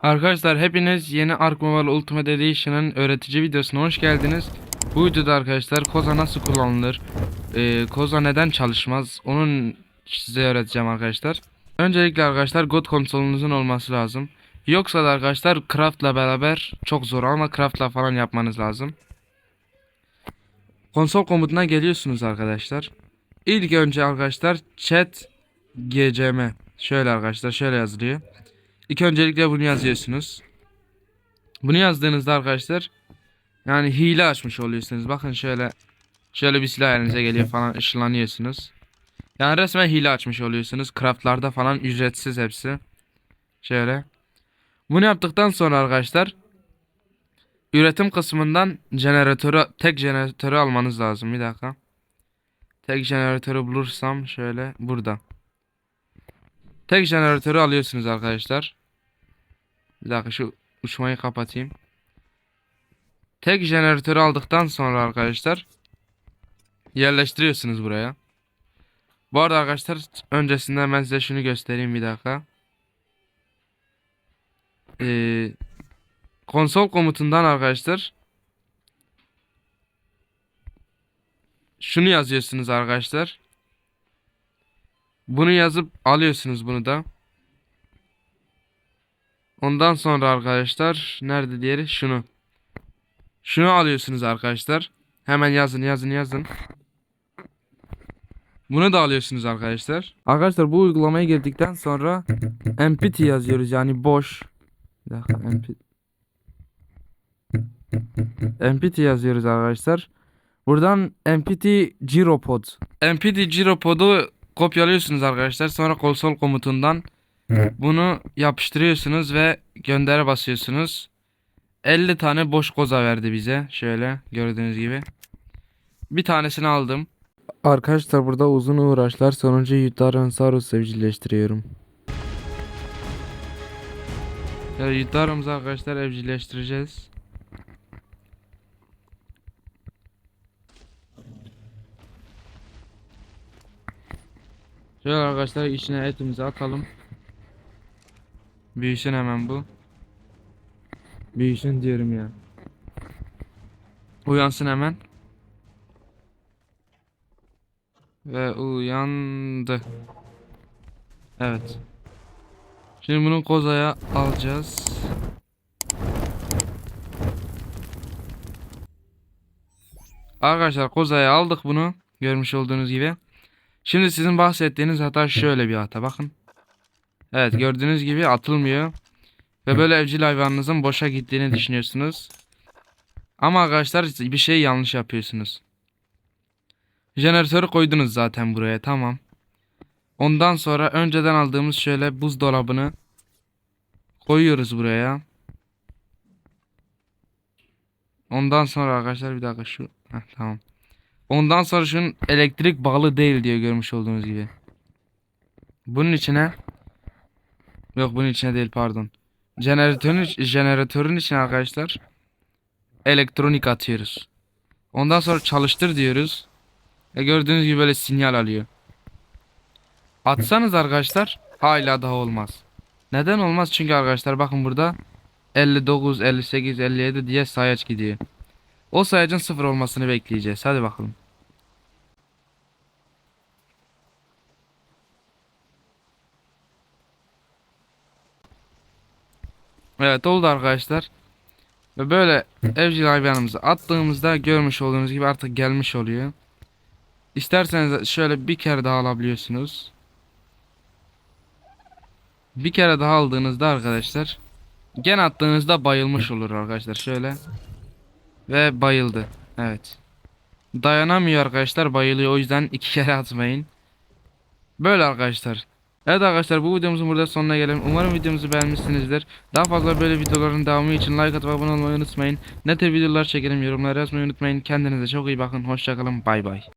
Arkadaşlar hepiniz yeni Ark Mobile Ultimate Edition'ın öğretici videosuna hoş geldiniz. Bu videoda arkadaşlar koza nasıl kullanılır, e, koza neden çalışmaz onun size öğreteceğim arkadaşlar. Öncelikle arkadaşlar God konsolunuzun olması lazım. Yoksa da arkadaşlar Craft'la beraber çok zor ama Craft'la falan yapmanız lazım. Konsol komutuna geliyorsunuz arkadaşlar. İlk önce arkadaşlar chat gcm şöyle arkadaşlar şöyle yazılıyor. İlk öncelikle bunu yazıyorsunuz. Bunu yazdığınızda arkadaşlar yani hile açmış oluyorsunuz. Bakın şöyle şöyle bir silah elinize geliyor falan ışınlanıyorsunuz. Yani resmen hile açmış oluyorsunuz. Craftlarda falan ücretsiz hepsi. Şöyle. Bunu yaptıktan sonra arkadaşlar üretim kısmından jeneratörü tek jeneratörü almanız lazım. Bir dakika. Tek jeneratörü bulursam şöyle burada. Tek jeneratörü alıyorsunuz arkadaşlar. Bir dakika şu uçmayı kapatayım. Tek jeneratörü aldıktan sonra arkadaşlar yerleştiriyorsunuz buraya. Bu arada arkadaşlar öncesinde ben size şunu göstereyim bir dakika. Ee, konsol komutundan arkadaşlar şunu yazıyorsunuz arkadaşlar. Bunu yazıp alıyorsunuz bunu da. Ondan sonra arkadaşlar nerede diğeri şunu. Şunu alıyorsunuz arkadaşlar. Hemen yazın yazın yazın. Bunu da alıyorsunuz arkadaşlar. Arkadaşlar bu uygulamaya girdikten sonra empty yazıyoruz yani boş. Bir dakika empty. Empty yazıyoruz arkadaşlar. Buradan empty gyropod. Empty gyropod'u kopyalıyorsunuz arkadaşlar. Sonra konsol komutundan bunu yapıştırıyorsunuz ve göndere basıyorsunuz. 50 tane boş koza verdi bize. Şöyle gördüğünüz gibi. Bir tanesini aldım. Arkadaşlar burada uzun uğraşlar sonucu Yutaransaurus evcilleştiriyorum. Ya Yutarum'u arkadaşlar evcilleştireceğiz. Şöyle arkadaşlar içine etimizi atalım. Büyüsün hemen bu. Büyüsün diyorum ya. Uyansın hemen. Ve uyandı. Evet. Şimdi bunu kozaya alacağız. Arkadaşlar kozaya aldık bunu. Görmüş olduğunuz gibi. Şimdi sizin bahsettiğiniz hata şöyle bir hata bakın. Evet gördüğünüz gibi atılmıyor. Ve böyle evcil hayvanınızın boşa gittiğini düşünüyorsunuz. Ama arkadaşlar bir şey yanlış yapıyorsunuz. Jeneratörü koydunuz zaten buraya tamam. Ondan sonra önceden aldığımız şöyle buzdolabını koyuyoruz buraya. Ondan sonra arkadaşlar bir dakika şu Heh, tamam. Ondan sonra şunun elektrik bağlı değil diye görmüş olduğunuz gibi. Bunun içine Yok bunun içine değil pardon. Jeneratörün, jeneratörün içine arkadaşlar elektronik atıyoruz. Ondan sonra çalıştır diyoruz. Ve gördüğünüz gibi böyle sinyal alıyor. Atsanız arkadaşlar hala daha olmaz. Neden olmaz? Çünkü arkadaşlar bakın burada 59, 58, 57 diye sayaç gidiyor. O sayacın sıfır olmasını bekleyeceğiz. Hadi bakalım. Evet oldu arkadaşlar. Ve böyle evcil hayvanımızı attığımızda görmüş olduğunuz gibi artık gelmiş oluyor. İsterseniz şöyle bir kere daha alabiliyorsunuz. Bir kere daha aldığınızda arkadaşlar gen attığınızda bayılmış olur arkadaşlar şöyle. Ve bayıldı. Evet. Dayanamıyor arkadaşlar bayılıyor o yüzden iki kere atmayın. Böyle arkadaşlar. Evet arkadaşlar bu videomuzun burada sonuna gelelim. Umarım videomuzu beğenmişsinizdir. Daha fazla böyle videoların devamı için like atıp abone olmayı unutmayın. Ne tür videolar çekelim yorumlara yazmayı unutmayın. Kendinize çok iyi bakın. Hoşçakalın. Bay bay.